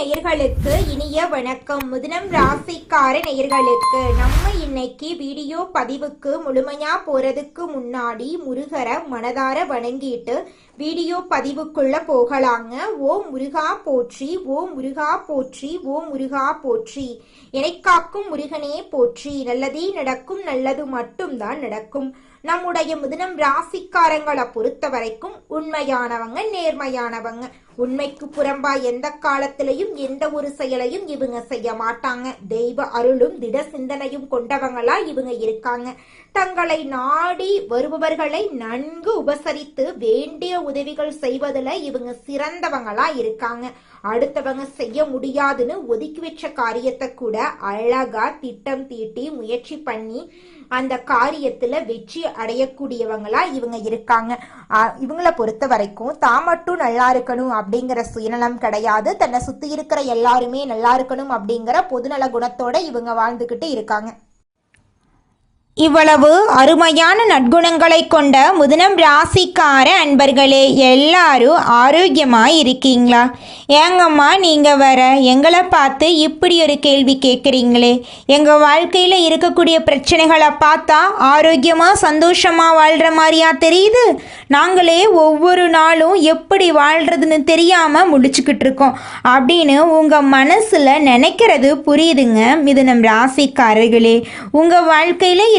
நேயர்களுக்கு இனிய வணக்கம். முதனம் ராசிக்கார நேயர்களுக்கு நம்ம இன்னைக்கு வீடியோ பதிவுக்கு முழுமையா போறதுக்கு முன்னாடி முருகரை மனதார வணங்கிட்டு வீடியோ பதிவுக்குள்ள போகலாங்க. ஓ முருகா போற்றி ஓ முருகா போற்றி ஓ முருகா போற்றி. இணைக்காக்கும் முருகனே போற்றி. நல்லதே நடக்கும் நல்லது மட்டும்தான் நடக்கும். நம்முடைய மிதுனம் ராசிக்காரங்களை பொறுத்த வரைக்கும் உண்மையானவங்க நேர்மையானவங்க. உண்மைக்கு புறம்பா எந்த காலத்திலையும் எந்த ஒரு செயலையும் இவங்க செய்ய மாட்டாங்க. தெய்வ அருளும் திட சிந்தனையும் கொண்டவங்களா இவங்க இருக்காங்க. தங்களை நாடி வருபவர்களை நன்கு உபசரித்து வேண்டிய உதவிகள் செய்வதில் இவங்க சிறந்தவங்களா இருக்காங்க. அடுத்தவங்க செய்ய முடியாதுன்னு ஒதுக்கி வச்ச காரியத்தை கூட அழகா திட்டம் தீட்டி முயற்சி பண்ணி அந்த காரியத்துல வெற்றி அடையக்கூடியவங்களா இவங்க இருக்காங்க. இவங்களை இவங்கள பொறுத்த வரைக்கும் தான் மட்டும் நல்லா இருக்கணும் அப்படிங்கிற சுயநலம் கிடையாது. தன்னை சுத்தி இருக்கிற எல்லாருமே நல்லா இருக்கணும் அப்படிங்கிற பொதுநல குணத்தோட இவங்க வாழ்ந்துகிட்டு இருக்காங்க. இவ்வளவு அருமையான நற்குணங்களை கொண்ட முதனம் ராசிக்கார அன்பர்களே எல்லாரும் ஆரோக்கியமாக இருக்கீங்களா? ஏங்கம்மா நீங்கள் வர எங்களை பார்த்து இப்படி ஒரு கேள்வி கேட்குறீங்களே. எங்கள் வாழ்க்கையில் இருக்கக்கூடிய பிரச்சனைகளை பார்த்தா ஆரோக்கியமாக சந்தோஷமாக வாழ்கிற மாதிரியா தெரியுது? நாங்களே ஒவ்வொரு நாளும் எப்படி வாழ்கிறதுன்னு தெரியாமல் முடிச்சுக்கிட்டு இருக்கோம். அப்படின்னு உங்கள் மனசில் நினைக்கிறது புரியுதுங்க மிதுனம் ராசிக்காரர்களே. உங்கள் வாழ்க்கையில்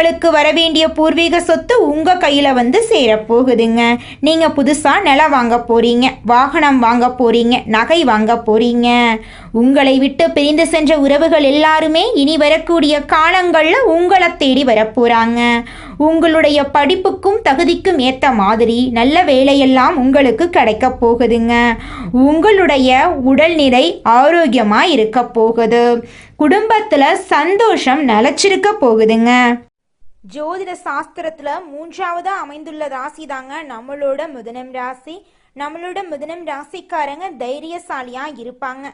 உங்களுக்கு வரவேண்டிய பூர்வீக சொத்து உங்க கையில வந்து சேரப்போகுதுங்க. நீங்க புதுசா நிலம் வாங்க போறீங்க வாகனம் வாங்க போறீங்க நகை வாங்க போறீங்க. உங்களை விட்டு பிரிந்து சென்ற உறவுகள் எல்லாருமே இனி வரக்கூடிய காலங்கள்ல உங்களை தேடி வரப்போறாங்க. உங்களுடைய படிப்புக்கும் தகுதிக்கும் ஏற்ற மாதிரி நல்ல வேலையெல்லாம் உங்களுக்கு கிடைக்க போகுதுங்க. உங்களுடைய உடல்நிலை ஆரோக்கியமா இருக்க போகுது. குடும்பத்துல சந்தோஷம் நிலச்சிருக்க போகுதுங்க. ஜோதிட சாஸ்திரத்துல மூன்றாவதா அமைந்துள்ள ராசி தாங்க நம்மளோட மிதுனம் ராசி. நம்மளோட மிதுனம் ராசிக்காரங்க தைரியசாலியா இருப்பாங்க.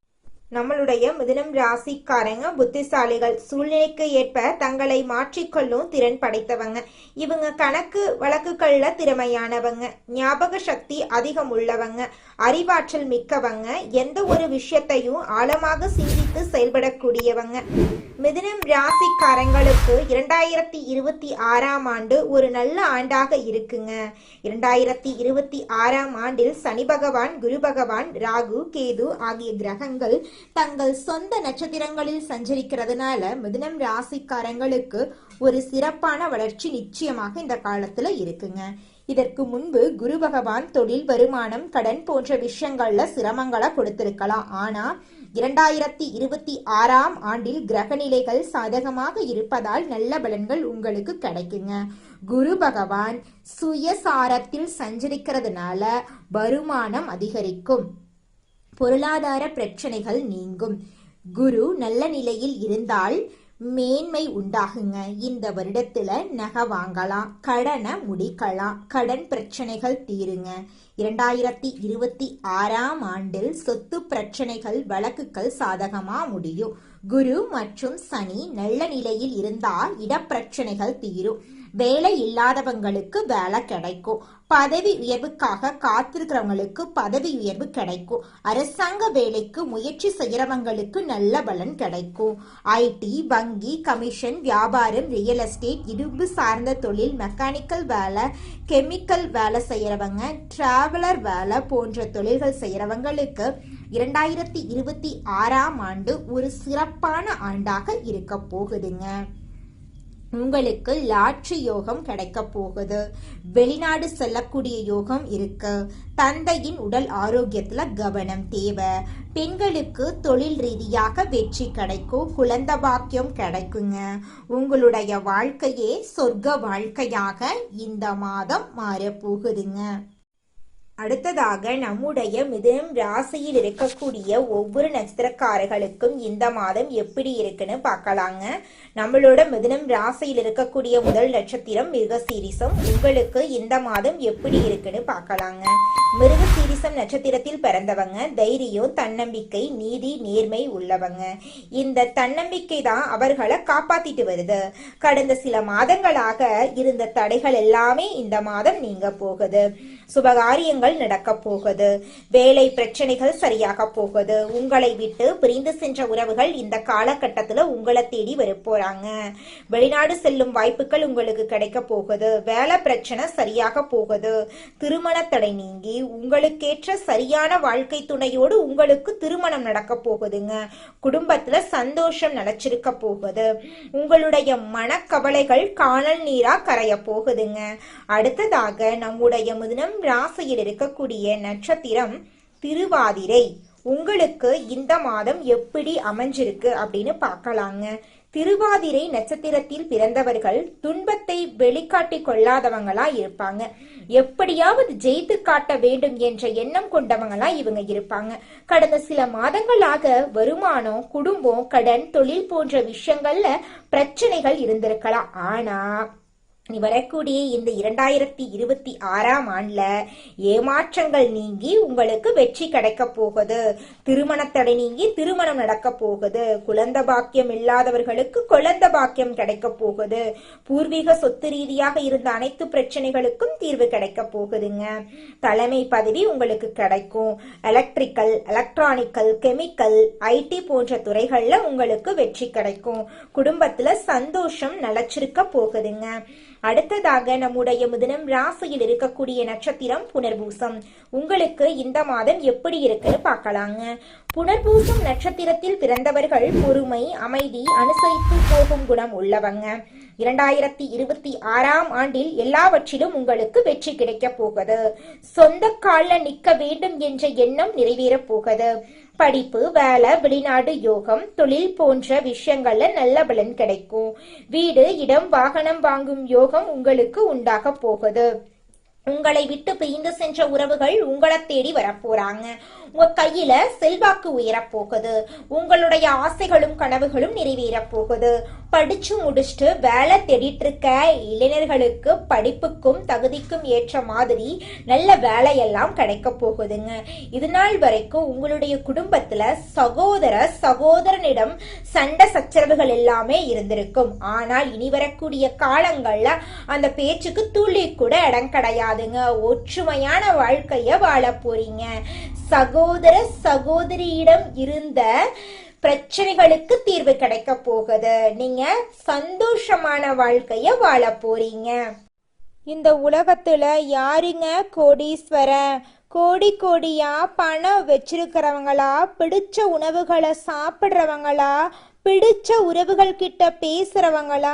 நம்மளுடைய மிதுனம் ராசிக்காரங்க புத்திசாலிகள். சூழ்நிலைக்கு ஏற்ப தங்களை மாற்றிக்கொள்ளும் திறன் படைத்தவங்க. இவங்க கணக்கு வழக்குகள்ல திறமையானவங்க. ஞாபக சக்தி அதிகம் உள்ளவங்க. அறிவாற்றல் மிக்கவங்க. எந்த ஒரு விஷயத்தையும் ஆழமாக சிந்தித்து செயல்படக்கூடியவங்க. மிதுனம் ராசிக்காரங்களுக்கு இரண்டாயிரத்தி இருபத்தி ஆறாம் ஆண்டு ஒரு நல்ல ஆண்டாக இருக்குங்க. இரண்டாயிரத்தி இருபத்தி ஆறாம் ஆண்டில் சனி பகவான் குரு பகவான் ராகு கேது ஆகிய கிரகங்கள் தங்கள் சொந்த நட்சத்திரங்களில் சஞ்சரிக்கிறதுனால மிதுனம் ராசிக்காரங்களுக்கு ஒரு சிறப்பான வளர்ச்சி நிச்சயமாக இந்த காலத்துல இருக்குங்க. இதற்கு முன்பு குரு பகவான் தொழில் வருமானம் கடன் போன்ற விஷயங்கள்ல சிரமங்களை கொடுத்திருக்கலாம். ஆனா இரண்டாயிரத்தி இருபத்தி ஆறாம் ஆண்டில் கிரகநிலைகள் சாதகமாக இருப்பதால் நல்ல பலன்கள் உங்களுக்கு கிடைக்குங்க. குரு பகவான் சுயசாரத்தில் சஞ்சரிக்கிறதுனால வருமானம் அதிகரிக்கும். பொருளாதார பிரச்சனைகள் நீங்கும். குரு நல்ல நிலையில் இருந்தால் மேன்மை உண்டாகுங்க. இந்த வருடத்துல நகை வாங்கலாம் கடனை முடிக்கலாம் கடன் பிரச்சனைகள் தீருங்க. இரண்டாயிரத்தி இருபத்தி ஆறாம் ஆண்டில் சொத்து பிரச்சனைகள் வழக்குகள் சாதகமா முடியும். குரு மற்றும் சனி நல்ல நிலையில் இருந்தால் இடப்பிரச்சனைகள் தீரும். வேலை இல்லாதவங்களுக்கு வேலை கிடைக்கும். பதவி உயர்வுக்காக காத்திருக்கிறவங்களுக்கு பதவி உயர்வு கிடைக்கும். அரசாங்க வேலைக்கு முயற்சி செய்கிறவங்களுக்கு நல்ல பலன் கிடைக்கும். ஐடி வங்கி கமிஷன் வியாபாரம் ரியல் எஸ்டேட் இரும்பு சார்ந்த தொழில் மெக்கானிக்கல் வேலை கெமிக்கல் வேலை செய்கிறவங்க டிராவலர் வேலை போன்ற தொழில்கள் செய்கிறவங்களுக்கு இரண்டாயிரத்தி இருபத்தி ஆறாம் ஆண்டு ஒரு சிறப்பான ஆண்டாக இருக்க போகுதுங்க. உங்களுக்கு லாட்ரி யோகம் கிடைக்க போகுது. வெளிநாடு செல்லக்கூடிய யோகம் இருக்கு. தந்தையின் உடல் ஆரோக்கியத்துல கவனம் தேவை. பெண்களுக்கு தொழில் ரீதியாக வெற்றி கிடைக்கும் குழந்த பாக்கியம் கிடைக்குங்க. உங்களுடைய வாழ்க்கையே சொர்க்க வாழ்க்கையாக இந்த மாதம் மாறப்போகுதுங்க அடுத்ததாக நம்முடைய மிதுனம் ராசியில் இருக்கக்கூடிய ஒவ்வொரு நட்சத்திரக்காரர்களுக்கும் இந்த மாதம் எப்படி இருக்குன்னு பார்க்கலாங்க. நம்மளோட மிதுனம் ராசியில் இருக்கக்கூடிய முதல் நட்சத்திரம் மிருகசீரிசம். உங்களுக்கு இந்த மாதம் எப்படி இருக்குன்னு பார்க்கலாங்க. மிருகசீரிசம் நட்சத்திரத்தில் பிறந்தவங்க தைரியம் தன்னம்பிக்கை நீதி நேர்மை உள்ளவங்க. இந்த தன்னம்பிக்கை தான் அவர்களை காப்பாத்திட்டு வருது. கடந்த சில மாதங்களாக இருந்த தடைகள் எல்லாமே இந்த மாதம் நீங்க போகுது. சுபகாரியங்கள் நடக்கப் போகுது. வேலை பிரச்சனைகள் சரியாக போகுது. உங்களை விட்டு பிரிந்து சென்ற உறவுகள் இந்த காலகட்டத்துல உங்களை தேடி வரப்போறாங்க வெளிநாடு செல்லும் வாய்ப்புகள் உங்களுக்கு கிடைக்க போகுது. வேலை பிரச்சனை சரியாக போகுது. திருமண தடை நீங்கி உங்களுக்கேற்ற சரியான வாழ்க்கை துணையோடு உங்களுக்கு திருமணம் நடக்க போகுதுங்க. குடும்பத்துல சந்தோஷம் நிலைச்சிருக்க போகுது. உங்களுடைய மனக்கவலைகள் காணல் நீரா கரைய போகுதுங்க. அடுத்ததாக நம்முடைய முதனம் ராசியில் இருக்கக்கூடிய நட்சத்திரம் திருவாதிரை. உங்களுக்கு இந்த மாதம் எப்படி அமைஞ்சிருக்கு அப்படின்னு பார்க்கலாங்க. திருவாதிரை நட்சத்திரத்தில் பிறந்தவர்கள் துன்பத்தை வெளிக்காட்டி கொள்ளாதவங்களா இருப்பாங்க. எப்படியாவது ஜெயித்து காட்ட வேண்டும் என்ற எண்ணம் கொண்டவங்களா இவங்க இருப்பாங்க. கடந்த சில மாதங்களாக வருமானம் குடும்பம் கடன் தொழில் போன்ற விஷயங்கள்ல பிரச்சனைகள் இருந்திருக்கலாம். ஆனா வரக்கூடிய இந்த இரண்டாயிரத்தி இருபத்தி ஆறாம் ஆண்டுல ஏமாற்றங்கள் நீங்கி உங்களுக்கு வெற்றி கிடைக்க போகுது. திருமணத்தடை நீங்கி திருமணம் நடக்க போகுது. குழந்த பாக்கியம் இல்லாதவர்களுக்கு குழந்த பாக்கியம் கிடைக்க போகுது. பூர்வீக சொத்து ரீதியாக இருந்த அனைத்து பிரச்சனைகளுக்கும் தீர்வு கிடைக்க போகுதுங்க. தலைமை பதவி உங்களுக்கு கிடைக்கும். எலக்ட்ரிக்கல் எலக்ட்ரானிக்கல் கெமிக்கல் ஐடி போன்ற துறைகள்ல உங்களுக்கு வெற்றி கிடைக்கும். குடும்பத்துல சந்தோஷம் நிலச்சிருக்க போகுதுங்க. அடுத்ததாக நம்முடைய மிதுனம் ராசியில் இருக்கக்கூடிய நட்சத்திரம் புனர்பூசம். உங்களுக்கு இந்த மாதம் எப்படி இருக்குன்னு பார்க்கலாங்க. புனர்பூசம் நட்சத்திரத்தில் பிறந்தவர்கள் பொறுமை அமைதி அனுசரித்து போகும் குணம் உள்ளவங்க. இரண்டாயிரத்தி இருபத்தி ஆறாம் ஆண்டில் எல்லாவற்றிலும் உங்களுக்கு வெற்றி கிடைக்கப் போகுது. சொந்த கால்ல நிக்க வேண்டும் என்ற எண்ணம் நிறைவேறப் போகுது. படிப்பு வேலை வெளிநாடு யோகம் தொழில் போன்ற விஷயங்கள்ல நல்ல பலன் கிடைக்கும். வீடு இடம் வாகனம் வாங்கும் யோகம் உங்களுக்கு உண்டாக போகுது. உங்களை விட்டு பிரிந்து சென்ற உறவுகள் உங்களை தேடி வரப்போறாங்க உங்க கையில செல்வாக்கு உயரப் போகுது உங்களுடைய ஆசைகளும் கனவுகளும் நிறைவேறப் போகுது படிச்சு முடிச்சுட்டு வேலை தேடிட்டு இருக்க இளைஞர்களுக்கு படிப்புக்கும் தகுதிக்கும் ஏற்ற மாதிரி நல்ல வேலையெல்லாம் கிடைக்க போகுதுங்க. இது நாள் வரைக்கும் உங்களுடைய குடும்பத்துல சகோதர சகோதரனிடம் சண்டை சச்சரவுகள் எல்லாமே இருந்திருக்கும். ஆனால் இனி வரக்கூடிய காலங்கள்ல அந்த பேச்சுக்கு துளி கூட இடம் கிடையாதுங்க. ஒற்றுமையான வாழ்க்கைய வாழ போறீங்க. சகோதர சகோதரியிடம் இருந்த பிரச்சனைகளுக்கு தீர்வு கிடைக்க போகுது. நீங்க சந்தோஷமான வாழ்க்கைய வாழ போறீங்க. இந்த உலகத்துல யாருங்க கோடீஸ்வரன் கோடி கோடியா பணம் வச்சிருக்கிறவங்களா? பிடிச்ச உணவுகளை சாப்பிட்றவங்களா? பிடிச்ச உறவுகள் கிட்ட பேசுறவங்களா?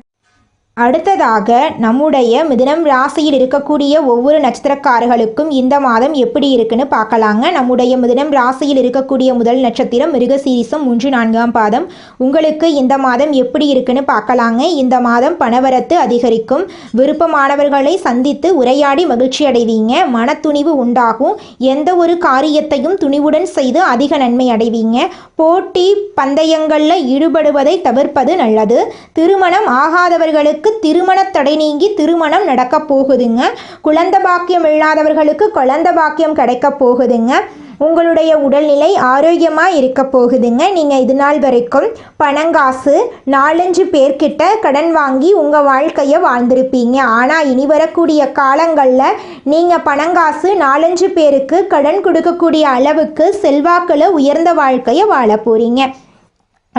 அடுத்ததாக நம்முடைய மிதனம் ராசியில் இருக்கக்கூடிய ஒவ்வொரு நட்சத்திரக்காரர்களுக்கும் இந்த மாதம் எப்படி இருக்குன்னு பார்க்கலாங்க. நம்முடைய மிதனம் ராசியில் இருக்கக்கூடிய முதல் நட்சத்திரம் மிருக சீரிசம் மூன்று நான்காம் பாதம். உங்களுக்கு இந்த மாதம் எப்படி இருக்குன்னு பார்க்கலாங்க. இந்த மாதம் பணவரத்து அதிகரிக்கும். விருப்பமானவர்களை சந்தித்து உரையாடி மகிழ்ச்சி அடைவீங்க. மனத்துணிவு உண்டாகும். எந்த ஒரு காரியத்தையும் துணிவுடன் செய்து அதிக நன்மை அடைவீங்க. போட்டி பந்தயங்களில் ஈடுபடுவதை தவிர்ப்பது நல்லது. திருமணம் ஆகாதவர்களுக்கு திருமண தடை நீங்கி திருமணம் நடக்க போகுதுங்க. குழந்த பாக்கியம் இல்லாதவர்களுக்கு குழந்த பாக்கியம் கிடைக்க போகுதுங்க. உங்களுடைய உடல்நிலை ஆரோக்கியமாக இருக்க போகுதுங்க. நீங்கள் இது நாள் வரைக்கும் பணங்காசு நாலஞ்சு பேர்கிட்ட கடன் வாங்கி உங்கள் வாழ்க்கையை வாழ்ந்திருப்பீங்க. ஆனால் இனி வரக்கூடிய காலங்களில் நீங்கள் பணங்காசு நாலஞ்சு பேருக்கு கடன் கொடுக்கக்கூடிய அளவுக்கு செல்வாக்கில் உயர்ந்த வாழ்க்கையை வாழ போகிறீங்க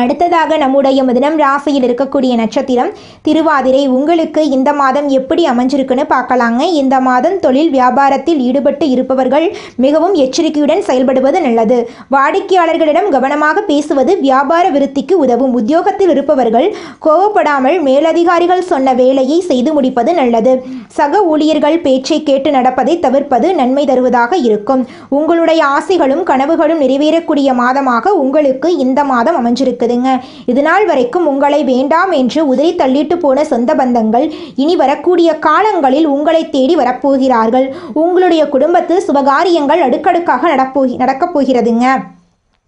அடுத்ததாக நம்முடைய மிதனம் ராசியில் இருக்கக்கூடிய நட்சத்திரம் திருவாதிரை. உங்களுக்கு இந்த மாதம் எப்படி அமைஞ்சிருக்குன்னு பார்க்கலாங்க. இந்த மாதம் தொழில் வியாபாரத்தில் ஈடுபட்டு இருப்பவர்கள் மிகவும் எச்சரிக்கையுடன் செயல்படுவது நல்லது. வாடிக்கையாளர்களிடம் கவனமாக பேசுவது வியாபார விருத்திக்கு உதவும். உத்தியோகத்தில் இருப்பவர்கள் கோவப்படாமல் மேலதிகாரிகள் சொன்ன வேலையை செய்து முடிப்பது நல்லது. சக ஊழியர்கள் பேச்சை கேட்டு நடப்பதை தவிர்ப்பது நன்மை தருவதாக இருக்கும். உங்களுடைய ஆசைகளும் கனவுகளும் நிறைவேறக்கூடிய மாதமாக உங்களுக்கு இந்த மாதம் அமைஞ்சிருக்கு. இருக்குதுங்க இது நாள் வரைக்கும் உங்களை வேண்டாம் என்று உதறி தள்ளிட்டு போன சொந்த பந்தங்கள் இனி வரக்கூடிய காலங்களில் உங்களை தேடி வரப்போகிறார்கள். உங்களுடைய குடும்பத்தில் சுபகாரியங்கள் அடுக்கடுக்காக நடப்போகி நடக்கப் போகிறதுங்க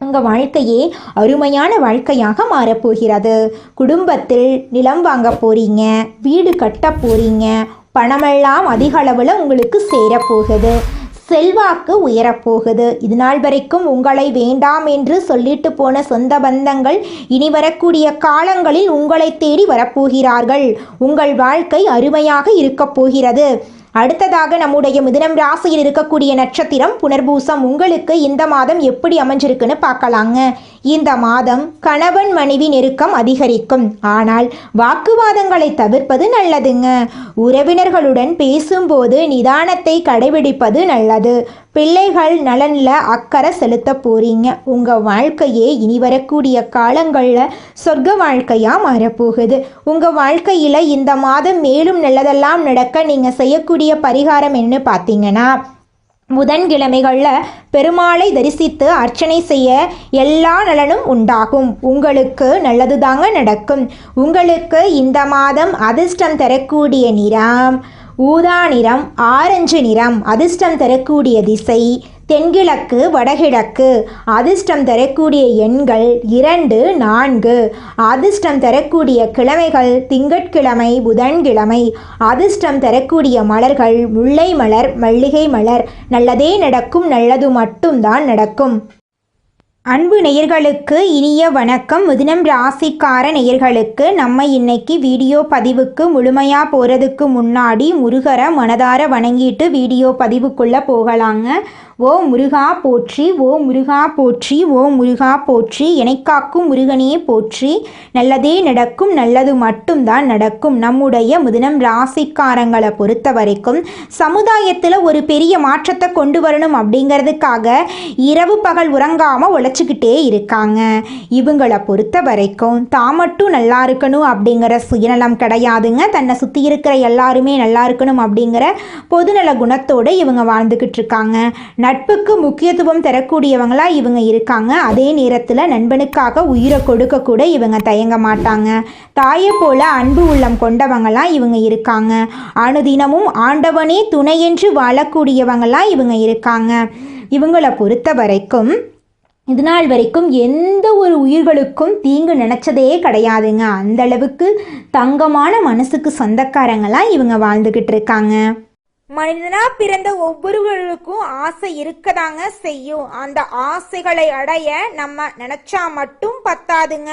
உங்கள் வாழ்க்கையே அருமையான வாழ்க்கையாக மாறப்போகிறது. குடும்பத்தில் நிலம் வாங்க போறீங்க வீடு கட்ட போறீங்க பணமெல்லாம் அதிக அளவில் உங்களுக்கு சேரப்போகுது. செல்வாக்கு உயரப்போகுது. இது நாள் வரைக்கும் உங்களை வேண்டாம் என்று சொல்லிட்டு போன சொந்த பந்தங்கள் இனி வரக்கூடிய காலங்களில் உங்களை தேடி வரப்போகிறார்கள். உங்கள் வாழ்க்கை அருமையாக இருக்கப் போகிறது. அடுத்ததாக நம்முடைய மிதுனம் ராசியில் இருக்கக்கூடிய நட்சத்திரம் புனர்பூசம் உங்களுக்கு இந்த மாதம் எப்படி அமைஞ்சிருக்குன்னு பார்க்கலாங்க. இந்த மாதம் கணவன் மனைவி நெருக்கம் அதிகரிக்கும். ஆனால் வாக்குவாதங்களை தவிர்ப்பது நல்லதுங்க. உறவினர்களுடன் பேசும்போது நிதானத்தை கடைபிடிப்பது நல்லது. பிள்ளைகள் நலனில் அக்கறை செலுத்த போகிறீங்க உங்கள் வாழ்க்கையே இனி வரக்கூடிய காலங்களில் சொர்க்க வாழ்க்கையாக மாறப்போகுது. உங்கள் வாழ்க்கையில் இந்த மாதம் மேலும் நல்லதெல்லாம் நடக்க நீங்கள் செய்யக்கூடிய பரிகாரம் என்ன பார்த்தீங்கன்னா புதன்கிழமைகளில் பெருமாளை தரிசித்து அர்ச்சனை செய்ய எல்லா நலனும் உண்டாகும். உங்களுக்கு நல்லது தாங்க நடக்கும். உங்களுக்கு இந்த மாதம் அதிர்ஷ்டம் தரக்கூடிய நிறம் ஊதா நிறம் ஆரஞ்சு நிறம் அதிர்ஷ்டம் தரக்கூடிய திசை தென்கிழக்கு வடகிழக்கு. அதிர்ஷ்டம் தரக்கூடிய எண்கள் இரண்டு நான்கு. அதிர்ஷ்டம் தரக்கூடிய கிழமைகள் திங்கட்கிழமை புதன்கிழமை. அதிர்ஷ்டம் தரக்கூடிய மலர்கள் முல்லை மலர் மல்லிகை மலர் நல்லதே நடக்கும் நல்லது மட்டும்தான் நடக்கும். அன்பு நேயர்களுக்கு இனிய வணக்கம். மிதுனம் ராசிக்கார நேயர்களுக்கு நம்ம இன்னைக்கு வீடியோ பதிவுக்கு முழுமையாக போகிறதுக்கு முன்னாடி முருகரை மனதார வணங்கிட்டு வீடியோ பதிவுக்குள்ளே போகலாங்க. ஓ முருகா போற்றி ஓ முருகா போற்றி ஓ முருகா போற்றி. எனைக்காக்கும் முருகனே போற்றி. நல்லதே நடக்கும் நல்லது மட்டும்தான் நடக்கும். நம்முடைய முதினம் ராசிக்காரங்களை பொறுத்த வரைக்கும் சமுதாயத்தில் ஒரு பெரிய மாற்றத்தை கொண்டு வரணும் அப்படிங்கிறதுக்காக இரவு பகல் உறங்காமல் நினச்சிக்கிட்டே இருக்காங்க. இவங்களை பொறுத்த வரைக்கும் தான் மட்டும் நல்லா இருக்கணும் அப்படிங்கிற சுயநலம் கிடையாதுங்க. தன்னை சுற்றி இருக்கிற எல்லாருமே நல்லா இருக்கணும் அப்படிங்கிற பொதுநல குணத்தோடு இவங்க வாழ்ந்துக்கிட்டு இருக்காங்க. நட்புக்கு முக்கியத்துவம் தரக்கூடியவங்களாக இவங்க இருக்காங்க. அதே நேரத்தில் நண்பனுக்காக உயிரை கொடுக்க கூட இவங்க தயங்க மாட்டாங்க. தாயை போல அன்பு உள்ளம் கொண்டவங்களாம் இவங்க இருக்காங்க. அனுதினமும் ஆண்டவனே துணையென்று வாழக்கூடியவங்களாம் இவங்க இருக்காங்க. இவங்களை பொறுத்த வரைக்கும் இது நாள் வரைக்கும் எந்த ஒரு உயிர்களுக்கும் தீங்கு நினச்சதே கிடையாதுங்க. அந்த அளவுக்கு தங்கமான மனசுக்கு சொந்தக்காரங்களாம் இவங்க வாழ்ந்துக்கிட்டு இருக்காங்க. மனிதனா பிறந்த ஒவ்வொருவருக்கும் ஆசை இருக்கதாங்க செய்யும். அந்த ஆசைகளை அடைய நம்ம நினைச்சா மட்டும் பத்தாதுங்க.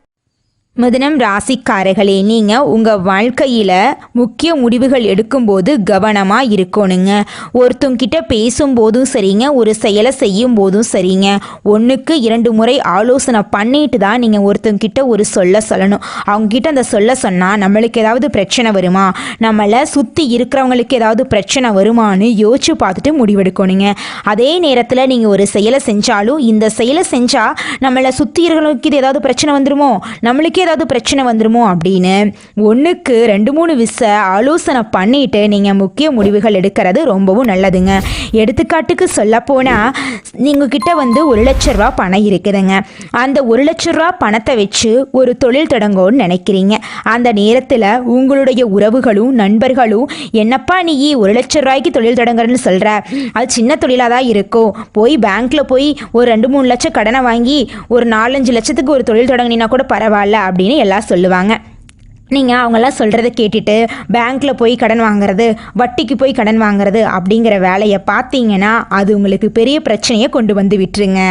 மிதனம் ராசிக்காரர்களே நீங்கள் உங்கள் வாழ்க்கையில் முக்கிய முடிவுகள் எடுக்கும்போது கவனமாக இருக்கணுங்க. ஒருத்தங்கிட்ட பேசும்போதும் சரிங்க ஒரு செயலை செய்யும் போதும் சரிங்க. ஒன்றுக்கு இரண்டு முறை ஆலோசனை பண்ணிட்டு தான் நீங்கள் ஒருத்தங்கிட்ட ஒரு சொல்ல சொல்லணும். அவங்கக்கிட்ட அந்த சொல்ல சொன்னால் நம்மளுக்கு ஏதாவது பிரச்சனை வருமா? நம்மளை சுற்றி இருக்கிறவங்களுக்கு ஏதாவது பிரச்சனை வருமான்னு யோசிச்சு பார்த்துட்டு முடிவெடுக்கணுங்க. அதே நேரத்தில் நீங்கள் ஒரு செயலை செஞ்சாலும் இந்த செயலை செஞ்சால் நம்மளை சுற்றி இருக்கிறவங்களுக்கு இது ஏதாவது பிரச்சனை வந்துருமோ? நம்மளுக்கு ஏதாவது பிரச்சனை வந்துடுமோ அப்படின்னு ஒன்றுக்கு ரெண்டு மூணு விசை ஆலோசனை பண்ணிட்டு நீங்கள் முக்கிய முடிவுகள் எடுக்கிறது ரொம்பவும் நல்லதுங்க. எடுத்துக்காட்டுக்கு சொல்லப்போனால் நீங்கள் கிட்ட வந்து ஒரு லட்ச ரூபா பணம் இருக்குதுங்க. அந்த ஒரு லட்ச ரூபா பணத்தை வச்சு ஒரு தொழில் தொடங்கும்னு நினைக்கிறீங்க. அந்த நேரத்தில் உங்களுடைய உறவுகளும் நண்பர்களும் என்னப்பா நீ ஒரு லட்ச ரூபாய்க்கு தொழில் தொடங்குறன்னு சொல்கிற அது சின்ன தொழிலாக தான் இருக்கும். போய் பேங்க்கில் போய் ஒரு ரெண்டு மூணு லட்சம் கடனை வாங்கி ஒரு நாலஞ்சு லட்சத்துக்கு ஒரு தொழில் தொடங்கினா கூட பரவாயில்ல அப்படின்னு எல்லாம் சொல்லுவாங்க. நீங்கள் அவங்கெல்லாம் சொல்கிறத கேட்டுட்டு பேங்க்கில் போய் கடன் வாங்குறது வட்டிக்கு போய் கடன் வாங்குறது அப்படிங்கிற வேலையை பார்த்தீங்கன்னா அது உங்களுக்கு பெரிய பிரச்சனையை கொண்டு வந்து விட்டுருங்க.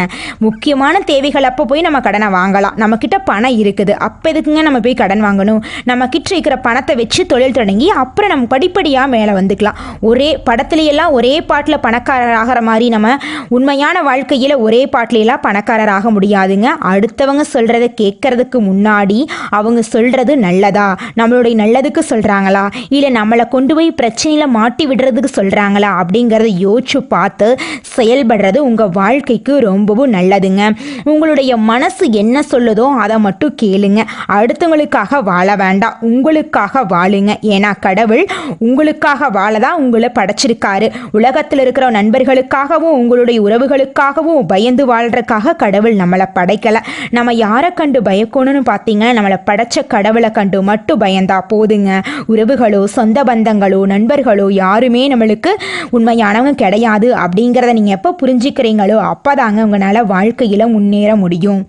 முக்கியமான தேவைகள் அப்போ போய் நம்ம கடனை வாங்கலாம். நம்மக்கிட்ட பணம் இருக்குது. அப்போ எதுக்குங்க நம்ம போய் கடன் வாங்கணும்? நம்மக்கிட்ட இருக்கிற பணத்தை வச்சு தொழில் தொடங்கி அப்புறம் நம்ம படிப்படியாக மேலே வந்துக்கலாம். ஒரே படத்துலையெல்லாம் ஒரே பாட்டில் பணக்காரர் ஆகிற மாதிரி நம்ம உண்மையான வாழ்க்கையில் ஒரே பாட்டிலையெல்லாம் பணக்காரர் ஆக முடியாதுங்க. அடுத்தவங்க சொல்கிறத கேட்கறதுக்கு முன்னாடி அவங்க சொல்கிறது நல்லதா? நம்மளுடைய நல்லதுக்கு சொல்கிறாங்களா இல்லை நம்மளை கொண்டு போய் பிரச்சனையில் மாட்டி விடுறதுக்கு சொல்கிறாங்களா அப்படிங்கிறத யோசிச்சு பார்த்து செயல்படுறது உங்கள் வாழ்க்கைக்கு ரொம்பவும் நல்லதுங்க. உங்களுடைய மனசு என்ன சொல்லுதோ அதை மட்டும் கேளுங்க. அடுத்தவங்களுக்காக வாழ வேண்டாம். உங்களுக்காக வாழுங்க. ஏன்னா கடவுள் உங்களுக்காக வாழ தான் உங்களை படைச்சிருக்காரு. உலகத்தில் இருக்கிற நண்பர்களுக்காகவும் உங்களுடைய உறவுகளுக்காகவும் பயந்து வாழ்கிறதுக்காக கடவுள் நம்மளை படைக்கலை. நம்ம யாரை கண்டு பயக்கணும்னு பார்த்தீங்கன்னா நம்மளை படைச்ச கடவுளை கண்டு மட்டும் மட்டும் பயந்தா போதுங்க. உறவுகளோ சொந்த பந்தங்களோ நண்பர்களோ யாருமே நம்மளுக்கு உண்மையானவங்க கிடையாது. அப்படிங்கிறத நீங்கள் எப்போ புரிஞ்சுக்கிறீங்களோ அப்போதாங்க உங்களால் வாழ்க்கையில் முன்னேற முடியும்.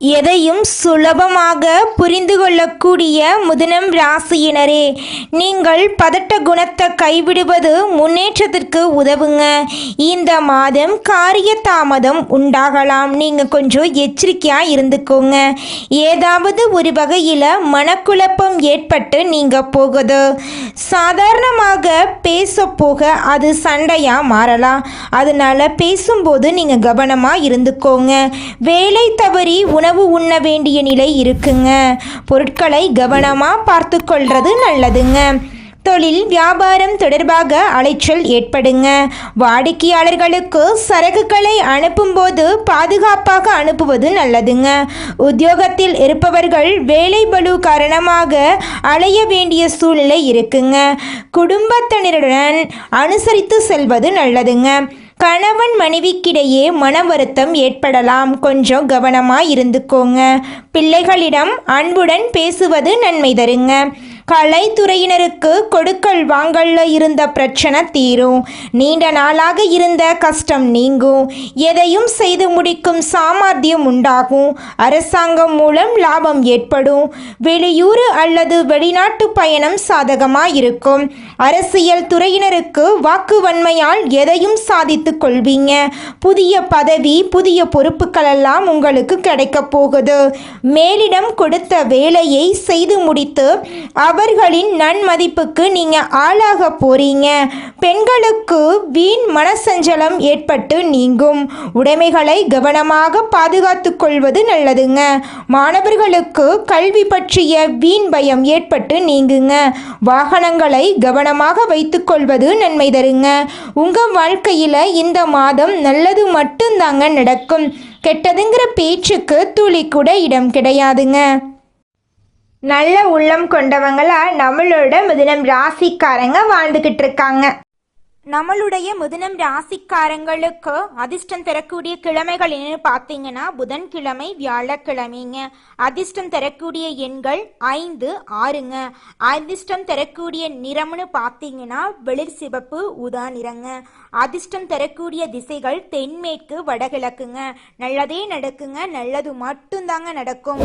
எதையும் சுலபமாக புரிந்து கொள்ளக்கூடிய முதனம் ராசியினரே நீங்கள் பதட்ட குணத்தை கைவிடுவது முன்னேற்றத்திற்கு உதவுங்க. இந்த மாதம் காரிய தாமதம் உண்டாகலாம். நீங்கள் கொஞ்சம் எச்சரிக்கையாக இருந்துக்கோங்க. ஏதாவது ஒரு வகையில் மனக்குழப்பம் ஏற்பட்டு நீங்கள் போகுது. சாதாரணமாக பேச போக அது சண்டையாக மாறலாம். அதனால் பேசும்போது நீங்கள் கவனமாக இருந்துக்கோங்க. வேலை தவறி உணவு உண்ண வேண்டிய நிலை இருக்குங்க. பொருட்களை கவனமாக பார்த்து கொள்வது நல்லதுங்க. தொழில் வியாபாரம் தொடர்பாக அலைச்சல் ஏற்படுங்க. வாடிக்கையாளர்களுக்கு சரக்குகளை அனுப்பும்போது பாதுகாப்பாக அனுப்புவது நல்லதுங்க. உத்தியோகத்தில் இருப்பவர்கள் வேலை பளு காரணமாக அலைய வேண்டிய சூழ்நிலை இருக்குங்க. குடும்பத்தினருடன் அனுசரித்து செல்வது நல்லதுங்க. கணவன் மனைவிக்கிடையே மன வருத்தம் ஏற்படலாம். கொஞ்சம் கவனமாக இருந்துக்கோங்க. பிள்ளைகளிடம் அன்புடன் பேசுவது நன்மை தருங்க. கலைத்துறையினருக்கு கொடுக்கல் வாங்கல்ல இருந்த பிரச்சனை தீரும். நீண்ட நாளாக இருந்த கஷ்டம் நீங்கும். எதையும் செய்து முடிக்கும் சாமர்த்தியம் உண்டாகும். அரசாங்கம் மூலம் லாபம் ஏற்படும். வெளியூர் அல்லது வெளிநாட்டு பயணம் சாதகமாக இருக்கும் அரசியல் துறையினருக்கு வாக்குவன்மையால் எதையும் சாதித்து கொள்வீங்க. புதிய பதவி புதிய பொறுப்புகள் எல்லாம் உங்களுக்கு கிடைக்க போகுது. மேலிடம் கொடுத்த வேலையை செய்து முடித்து அவர்களின் நன்மதிப்புக்கு நீங்கள் ஆளாக போறீங்க. பெண்களுக்கு வீண் மனசஞ்சலம் ஏற்பட்டு நீங்கும். உடைமைகளை கவனமாக பாதுகாத்து கொள்வது நல்லதுங்க. மாணவர்களுக்கு கல்வி பற்றிய வீண் பயம் ஏற்பட்டு நீங்குங்க. வாகனங்களை கவனமாக வைத்துக்கொள்வது நன்மை தருங்க. உங்கள் வாழ்க்கையில் இந்த மாதம் நல்லது மட்டும்தாங்க நடக்கும். கெட்டதுங்கிற பேச்சுக்கு துளி கூட இடம் கிடையாதுங்க. நல்ல உள்ளம் கொண்டவங்களா நம்மளோட மிதுனம் ராசிக்காரங்க வாழ்ந்துக்கிட்டு இருக்காங்க நம்மளுடைய முதினம் ராசிக்காரங்களுக்கு அதிர்ஷ்டம் தரக்கூடிய கிழமைகள் என்னன்னு பார்த்தீங்கன்னா புதன்கிழமை வியாழக்கிழமைங்க. அதிர்ஷ்டம் தரக்கூடிய எண்கள் ஐந்து ஆறுங்க. அதிர்ஷ்டம் தரக்கூடிய நிறம்னு பார்த்தீங்கன்னா வெளிர் சிவப்பு ஊதா நிறங்க. அதிர்ஷ்டம் தரக்கூடிய திசைகள் தென்மேற்கு வடகிழக்குங்க. நல்லதே நடக்குங்க நல்லது மட்டும்தாங்க நடக்கும்.